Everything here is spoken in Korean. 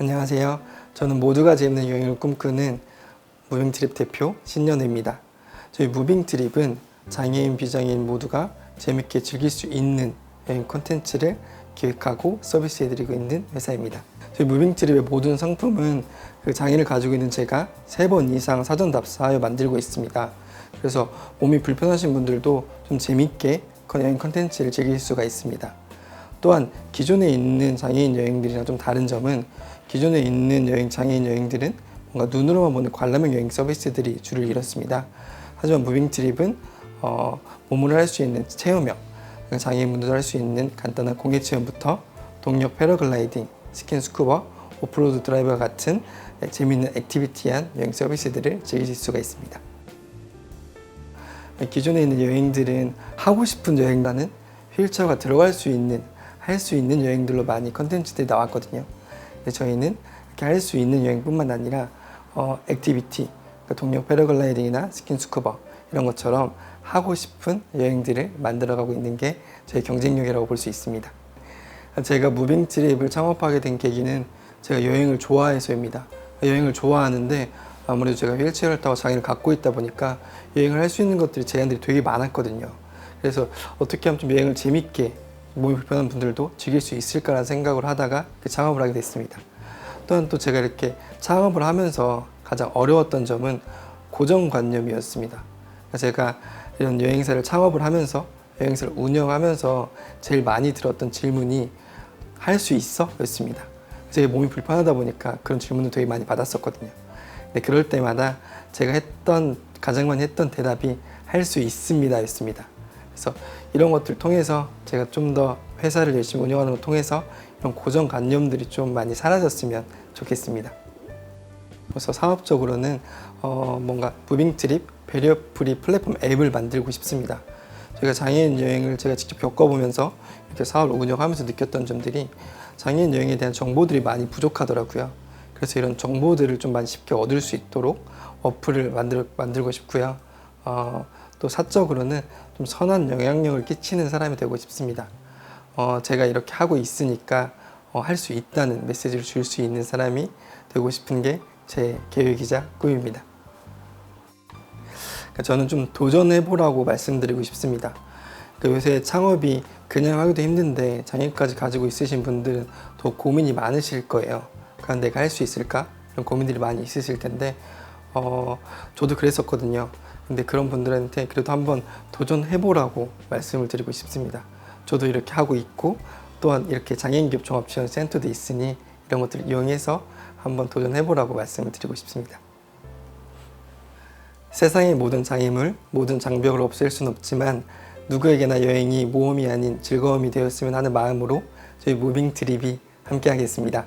안녕하세요. 저는 모두가 재밌는 여행을 꿈꾸는 무빙트립 대표 신년우입니다. 저희 무빙트립은 장애인, 비장애인 모두가 재밌게 즐길 수 있는 여행 콘텐츠를 기획하고 서비스해드리고 있는 회사입니다. 저희 무빙트립의 모든 상품은 그 장애를 가지고 있는 제가 세 번 이상 사전 답사하여 만들고 있습니다. 그래서 몸이 불편하신 분들도 좀 재밌게 여행 콘텐츠를 즐길 수가 있습니다. 또한 기존에 있는 장애인 여행들이랑 좀 다른 점은 기존에 있는 여행 장애인 여행들은 뭔가 눈으로만 보는 관람형 여행 서비스들이 주를 이뤘습니다. 하지만 무빙 트립은 어, 몸으로 할 수 있는 체험형 장애인분들도 할 수 있는 간단한 공예 체험부터 동력 패러글라이딩, 스킨 스쿠버, 오프로드 드라이버 같은 재미있는 액티비티한 여행 서비스들을 즐기실 수가 있습니다. 기존에 있는 여행들은 하고 싶은 여행단은 휠체어가 들어갈 수 있는 할 수 있는 여행들로 많이 컨텐츠들이 나왔거든요. 근데 저희는 이렇게 할 수 있는 여행뿐만 아니라 어, 액티비티, 그러니까 동력 패러글라이딩이나 스킨 스쿠버 이런 것처럼 하고 싶은 여행들을 만들어가고 있는 게 저희 경쟁력이라고 볼 수 있습니다. 제가 무빙 트립을 창업하게 된 계기는 제가 여행을 좋아해서입니다. 여행을 좋아하는데 아무래도 제가 휠체어를 타고 장애를 갖고 있다 보니까 여행을 할 수 있는 것들이 제한들이 되게 많았거든요. 그래서 어떻게 하면 좀 여행을 재밌게 몸이 불편한 분들도 즐길 수 있을까라는 생각을 하다가 그 창업을 하게 됐습니다. 또한 또 제가 이렇게 창업을 하면서 가장 어려웠던 점은 고정관념이었습니다. 제가 이런 여행사를 창업을 하면서 여행사를 운영하면서 제일 많이 들었던 질문이 할 수 있어? 였습니다. 제 몸이 불편하다 보니까 그런 질문을 되게 많이 받았었거든요. 근데 그럴 때마다 제가 했던 가장 많이 했던 대답이 할 수 있습니다 였습니다. 그래서 이런 것들 통해서 제가 좀 더 회사를 열심히 운영하는 걸 통해서 이런 고정관념들이 좀 많이 사라졌으면 좋겠습니다. 그래서 사업적으로는 어 뭔가 무빙 트립 배리어 프리 플랫폼 앱을 만들고 싶습니다. 저희가 장애인 여행을 제가 직접 겪어보면서 이렇게 사업을 운영하면서 느꼈던 점들이 장애인 여행에 대한 정보들이 많이 부족하더라고요. 그래서 이런 정보들을 좀 많이 쉽게 얻을 수 있도록 어플을 만들, 만들고 싶고요. 어, 또 사적으로는 좀 선한 영향력을 끼치는 사람이 되고 싶습니다. 어, 제가 이렇게 하고 있으니까 어, 할 수 있다는 메시지를 줄 수 있는 사람이 되고 싶은 게 제 계획이자 꿈입니다. 그러니까 저는 좀 도전해보라고 말씀드리고 싶습니다. 그 요새 창업이 그냥 하기도 힘든데 장애까지 가지고 있으신 분들은 더 고민이 많으실 거예요. 과연 내가 할 수 있을까? 이런 고민들이 많이 있으실 텐데, 어, 저도 그랬었거든요. 근데 그런 분들한테 그래도 한번 도전해보라고 말씀을 드리고 싶습니다. 저도 이렇게 하고 있고, 또한 이렇게 장애인기업 종합지원센터도 있으니 이런 것들을 이용해서 한번 도전해보라고 말씀을 드리고 싶습니다. 세상의 모든 장애물, 모든 장벽을 없앨 수는 없지만 누구에게나 여행이 모험이 아닌 즐거움이 되었으면 하는 마음으로 저희 무빙 트립이 함께 하겠습니다.